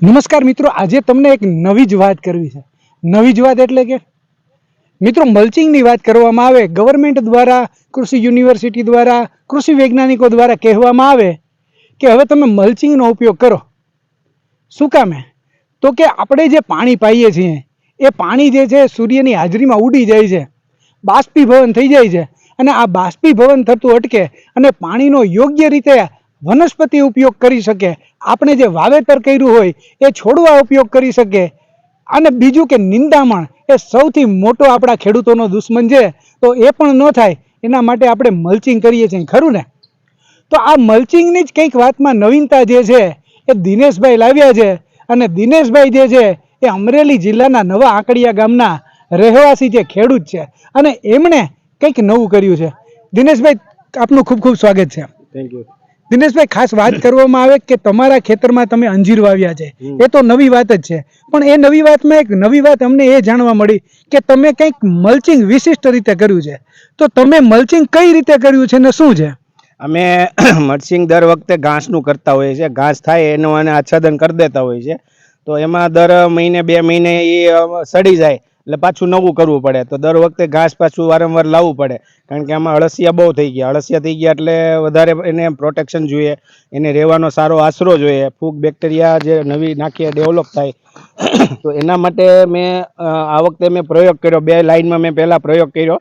નમસ્કાર મિત્રો, આજે તમને એક નવી જ વાત કરવી છે. નવી જ વાત એટલે કે, મિત્રો મલ્ચિંગની વાત કરવામાં આવે ગવર્મેન્ટ દ્વારા, કૃષિ યુનિવર્સિટી દ્વારા, કૃષિ વૈજ્ઞાનિકો દ્વારા કહેવામાં આવે કે હવે તમે મલ્ચિંગનો ઉપયોગ કરો. શું કામે તો કે આપણે જે પાણી પાઈએ છીએ, એ પાણી જે છે, સૂર્યની હાજરીમાં ઉડી જાય છે, બાષ્પીભવન થઈ જાય છે, અને આ બાષ્પીભવન થતું અટકે અને પાણીનો યોગ્ય રીતે વનસ્પતિ ઉપયોગ કરી શકે આપણે જે વાવેતર કર્યું હોય એ છોડવા ઉપયોગ કરી શકે. અને બીજું કે નિંદામણ એ સૌથી મોટો આપણા ખેડૂતોનો દુશ્મન છે. તો એ પણ ન થાય, એના માટે આપણે મલ્ચિંગ કરીએ છીએ, ખરું ને? તો આ મલ્ચિંગની જ કંઈક વાતમાં નવીનતા જે છે, એ દિનેશભાઈ લાવ્યા છે. અને દિનેશભાઈ જે છે, એ અમરેલી જિલ્લાના નવા આંકડિયા ગામના રહેવાસી જે ખેડૂત છે. અને એમણે કંઈક નવું કર્યું છે. દિનેશભાઈ, આપનું ખૂબ ખૂબ સ્વાગત છે. થેન્ક યુ દિનેશભાઈ ખાસ વાત કરવામાં આવે કે તમારા ખેતરમાં તમે અંજીર વાવ્યા છે. એ તો નવી વાત જ છે. પણ એ નવી વાતમાં એક નવી વાત અમને એ જાણવા મળી કે તમે કંઈક મલ્ચિંગ વિશિષ્ટ રીતે કર્યું છે. તો તમે મલ્ચિંગ કઈ રીતે કર્યું છે ને શું છે? અમે મલ્ચિંગ દર વખતે ઘાસનું કરતા હોઈએ છીએ. ઘાસ થાય એનું અને આચ્છાદન કરી દેતા હોઈએ છીએ. તો એમાં દર મહિને બે મહિને એ સડી જાય. એટલે પાછું નવું કરવું પડે. તો દર વખતે ઘાસ પાછું વારંવાર લાવવું પડે. કારણ કે આમાં અળસિયા બહુ થઈ ગયા. અળસિયા થઈ ગયા એટલે વધારે એને પ્રોટેક્શન જોઈએ. એને રહેવાનો સારો આશરો જોઈએ. ફૂગ બેક્ટેરિયા જે નવી નાખીએ ડેવલપ થાય. તો એના માટે મેં આ વખતે મેં પ્રયોગ કર્યો. બે લાઇનમાં મેં પહેલાં પ્રયોગ કર્યો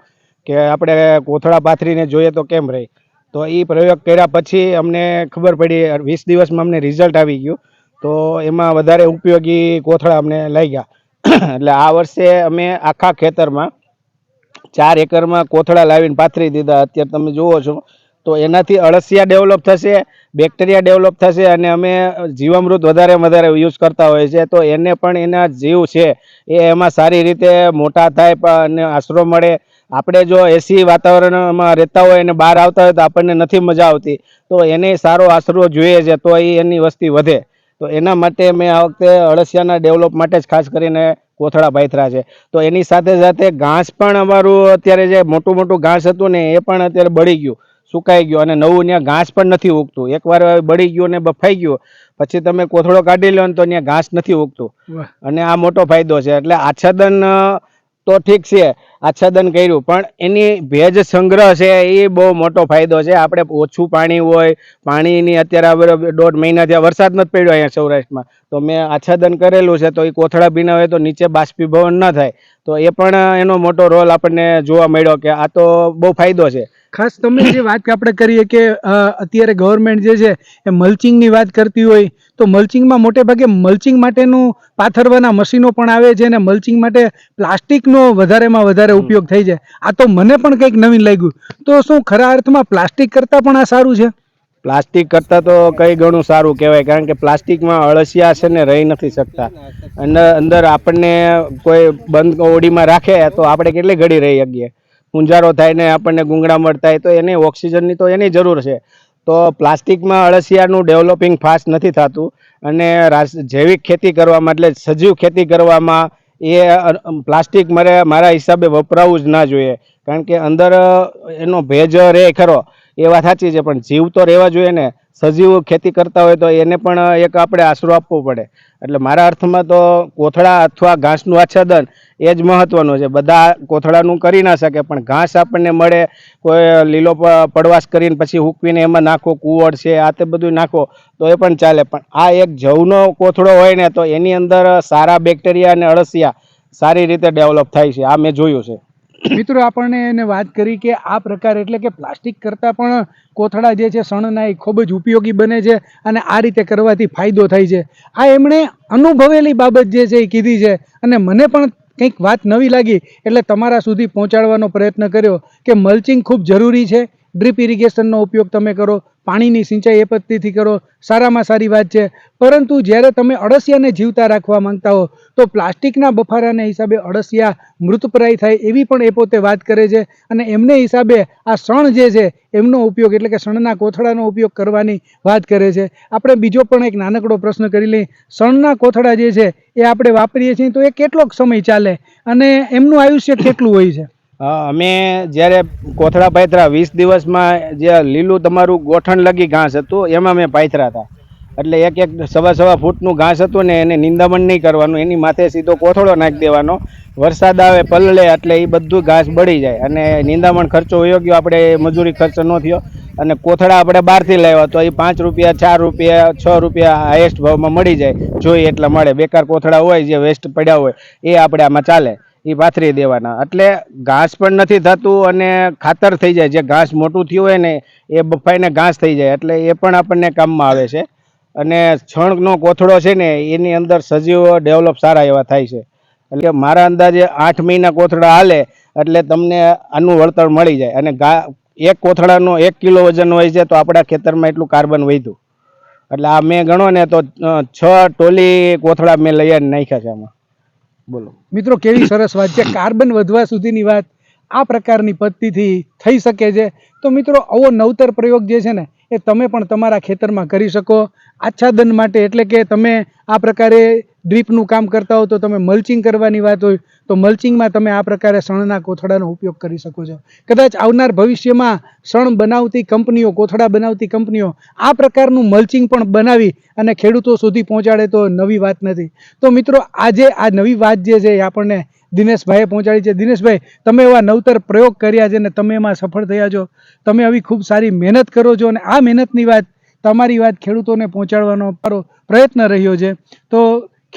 કે આપણે કોથળા પાથરીને જોઈએ તો કેમ રહે. તો એ પ્રયોગ કર્યા પછી અમને ખબર પડી, વીસ દિવસમાં અમને રિઝલ્ટ આવી ગયું. તો એમાં વધારે ઉપયોગી કોથળા અમને લાગ્યા. એટલે આ વર્ષે અમે આખા ખેતરમાં ચાર એકરમાં કોથળા લાવીને પાથરી દીધા. અત્યારે તમે જુઓ છો, તો એનાથી અળસિયા ડેવલપ થશે, બેક્ટેરિયા ડેવલપ થશે અને અમે જીવામૃત વધારે વધારે યુઝ કરતા હોઈએ છીએ. તો એને પણ એના જીવ છે, એ એમાં સારી રીતે મોટા થાય અને આશરો મળે. આપણે જો એસી વાતાવરણમાં રહેતા હોય અને બહાર આવતા હોય તો આપણને નથી મજા આવતી. તો એને સારો આશરો જોઈએ છે, તો એની વસ્તી વધે. તો એના માટે મેં આ વખતે અળસિયાના ડેવલપ માટે જ ખાસ કરીને કોથળા પાથરા છે. તો એની સાથે સાથે ઘાસ પણ અમારું અત્યારે જે મોટું મોટું ઘાસ હતું ને એ પણ અત્યારે બળી ગયું સુકાઈ ગયું અને નવું ત્યાં ઘાસ પણ નથી ઉગતું. એકવાર બળી ગયું ને બફાઈ ગયું પછી તમે કોથળો કાઢી લો ને તો ત્યાં ઘાસ નથી ઉગતું. અને આ મોટો ફાયદો છે. એટલે આચ્છાદન તો ઠીક છે આચ્છાદન કર્યું. પણ એની ભેજ સંગ્રહ છે, એ બહુ મોટો ફાયદો છે. આપણે ઓછું પાણી હોય, પાણીની અત્યારે દોઢ મહિના જ્યાં વરસાદ નથી પડ્યો અહીંયા સૌરાષ્ટ્રમાં. તો મેં આચ્છાદન કરેલું છે, તો એ કોથળા ભીના હોય તો નીચે બાષ્પીભવન ન થાય. તો એ પણ એનો મોટો રોલ આપણને જોવા મળ્યો કે આ તો બહુ ફાયદો છે. ખાસ તમે જે વાત આપણે કરીએ કે અત્યારે ગવર્મેન્ટ જે છે એ મલ્ચિંગની વાત કરતી હોય તો મલ્ચિંગમાં મોટે ભાગે મલ્ચિંગ માટેનું પાથરવાના મશીનો પણ આવે છે અને મલ્ચિંગ માટે પ્લાસ્ટિકનો વધારેમાં વધારે ઉપયોગ થઈ જાય આ તો મને પણ કંઈક નવીન લાગ્યું. તો શું ખરા અર્થમાં પ્લાસ્ટિક કરતાં પણ આ સારું છે? પ્લાસ્ટિક કરતાં તો કઈ ઘણું સારું કહેવાય કારણ કે પ્લાસ્ટિકમાં અળસિયા છે ને રહી નથી શકતા. અને અંદર આપણને કોઈ બંધ ઓડીમાં રાખે તો આપણે કેટલી ઘડી રહી શકીએ? પૂંજારો થાય ને આપણને ગુંગળામણ થાય તો એને ઓક્સિજનની તો એની જરૂર છે. તો પ્લાસ્ટિકમાં અળસિયાનું ડેવલપિંગ ફાસ્ટ નથી થતું અને જૈવિક ખેતી કરવામાં એટલે સજીવ ખેતી કરવામાં એ પ્લાસ્ટિક મારે, મારા હિસાબે વપરાવું જ ના જોઈએ. કારણ કે અંદર એનો ભેજ રહે ખરો, એ વાત સાચી છે, પણ જીવ તો રહેવા જોઈએ ને. સજીવ ખેતી કરતા હોય તો એને પણ એક આપણે આશરો આપવો પડે. એટલે મારા અર્થમાં તો કોથળા અથવા ઘાસનું આચ્છાદન એ જ મહત્ત્વનું છે. બધા કોથળાનું કરી ના શકે, પણ ઘાસ આપણને મળે, કોઈ લીલો પડવાશ કરીને પછી હૂકવીને એમાં નાખો કુવડ છે, આ તે બધું નાખો, તો એ પણ ચાલે. પણ આ એક જવનો કોથળો હોય ને, તો એની અંદર સારા બેક્ટેરિયા અને અળસિયા સારી રીતે ડેવલપ થાય છે. આ મેં જોયું છે. મિત્રો, આપણને એને વાત કરી કે આ પ્રકાર એટલે કે પ્લાસ્ટિક કરતાં પણ કોથળા જે છે સણના એ ખૂબ જ ઉપયોગી બને છે અને આ રીતે કરવાથી ફાયદો થાય છે. આ એમણે અનુભવેલી બાબત જે છે એ કીધી છે અને મને પણ કંઈક વાત નવી લાગી એટલે તમારા સુધી પહોંચાડવાનો પ્રયત્ન કર્યો કે મલ્ચિંગ ખૂબ જરૂરી છે. ડ્રીપ ઇરિગેશનનો ઉપયોગ તમે કરો, પાણીની સિંચાઈ એ પદ્ધતિથી કરો, સારામાં સારી વાત છે. પરંતુ જ્યારે તમે અળસિયાને જીવતા રાખવા માંગતા હો, તો પ્લાસ્ટિકના બફારાને હિસાબે અળસિયા મૃતપ્રાય થાય એવી પણ એ પોતે વાત કરે છે. અને એમને હિસાબે આ શણ જે છે, એમનો ઉપયોગ એટલે કે શણના કોથળાનો ઉપયોગ કરવાની વાત કરે છે. આપણે બીજો પણ એક નાનકડો પ્રશ્ન કરી લઈએ. શણના કોથળા જે છે, એ આપણે વાપરીએ છીએ તો એ કેટલોક સમય ચાલે અને એમનું આયુષ્ય કેટલું હોય છે? અમે જ્યારે કોથળા પાથરા વીસ દિવસમાં જે લીલું તમારું ગોઠણ લગી ઘાસ હતું, એમાં મેં પાથરા હતા. એટલે એક એક સવા સવા ફૂટનું ઘાસ હતું ને એને નિંદામણ નહીં કરવાનું, એની માથે સીધો કોથળો નાખી દેવાનો. વરસાદ આવે, પલળે, એટલે એ બધું ઘાસ બળી જાય. અને નિંદામણ ખર્ચો વયો ગયો, આપણે મજૂરી ખર્ચો ન થયો. અને કોથળા આપણે બહારથી લાવ્યા તો એ પાંચ રૂપિયા, ચાર રૂપિયા, છ રૂપિયા હાઈએસ્ટ ભાવમાં મળી જાય. જોઈએ એટલા મળે. બેકાર કોથળા હોય, જે વેસ્ટ પડ્યા હોય, એ આપણે આમાં ચાલે. એ પાથરી દેવાના. એટલે ઘાસ પણ નથી થતું અને ખાતર થઈ જાય. જે ઘાસ મોટું થયું હોય ને, એ બફાઈને ઘાસ થઈ જાય. એટલે એ પણ આપણને કામમાં આવે છે. અને છણનો કોથળો છે ને, એની અંદર સજીવો ડેવલપ સારા એવા થાય છે. એટલે મારા અંદાજે આઠ મહિના કોથળા હાલે, એટલે તમને આનું વળતર મળી જાય. અને ઘા, એક કોથળાનો એક કિલો વજન હોય છે, તો આપણા ખેતરમાં એટલું કાર્બન વધ્યું. એટલે આ મેં ગણો ને, તો છ ટોલી કોથળા મેં લઈ નાખ્યા છે આમાં. બોલો. મિત્રો, કેવી સરસ વાત છે. કાર્બન વધવા સુધીની વાત આ પ્રકારની પદ્ધતિથી થઈ શકે છે. તો મિત્રો, આવો નવતર પ્રયોગ જે છે ને, એ તમે પણ તમારા ખેતરમાં કરી શકો. આચ્છાદન માટે એટલે કે તમે આ પ્રકારે ડ્રીપનું કામ કરતા હો તો તમે મલ્ચિંગ કરવાની વાત હોય તો મલ્ચિંગમાં તમે આ પ્રકારે શણના કોથળાનો ઉપયોગ કરી શકો છો. કદાચ આવનાર ભવિષ્યમાં શણ બનાવતી કંપનીઓ, કોથળા બનાવતી કંપનીઓ આ પ્રકારનું મલ્ચિંગ પણ બનાવી અને ખેડૂતો સુધી પહોંચાડે તો નવી વાત નથી. તો મિત્રો, આજે આ નવી વાત જે છે એ આપણને દિનેશભાઈએ પહોંચાડી છે. દિનેશભાઈ, તમે એવા નવતર પ્રયોગ કર્યા છે ને તમે એમાં સફળ થયા છો. તમે આવી ખૂબ સારી મહેનત કરો છો અને આ મહેનતની વાત, તમારી વાત ખેડૂતોને પહોંચાડવાનો પ્રયત્ન રહ્યો છે. તો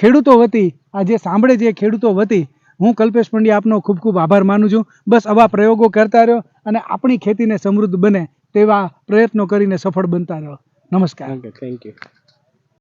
ખેડૂતો વતી, આ જે સાંભળે છે ખેડૂતો વતી, હું કલ્પેશ પંડ્યા આપનો ખૂબ ખૂબ આભાર માનું છું. બસ આવા પ્રયોગો કરતા રહ્યો અને આપણી ખેતીને સમૃદ્ધ બને તેવા પ્રયત્નો કરીને સફળ બનતા રહ્યો. નમસ્કાર. Thank you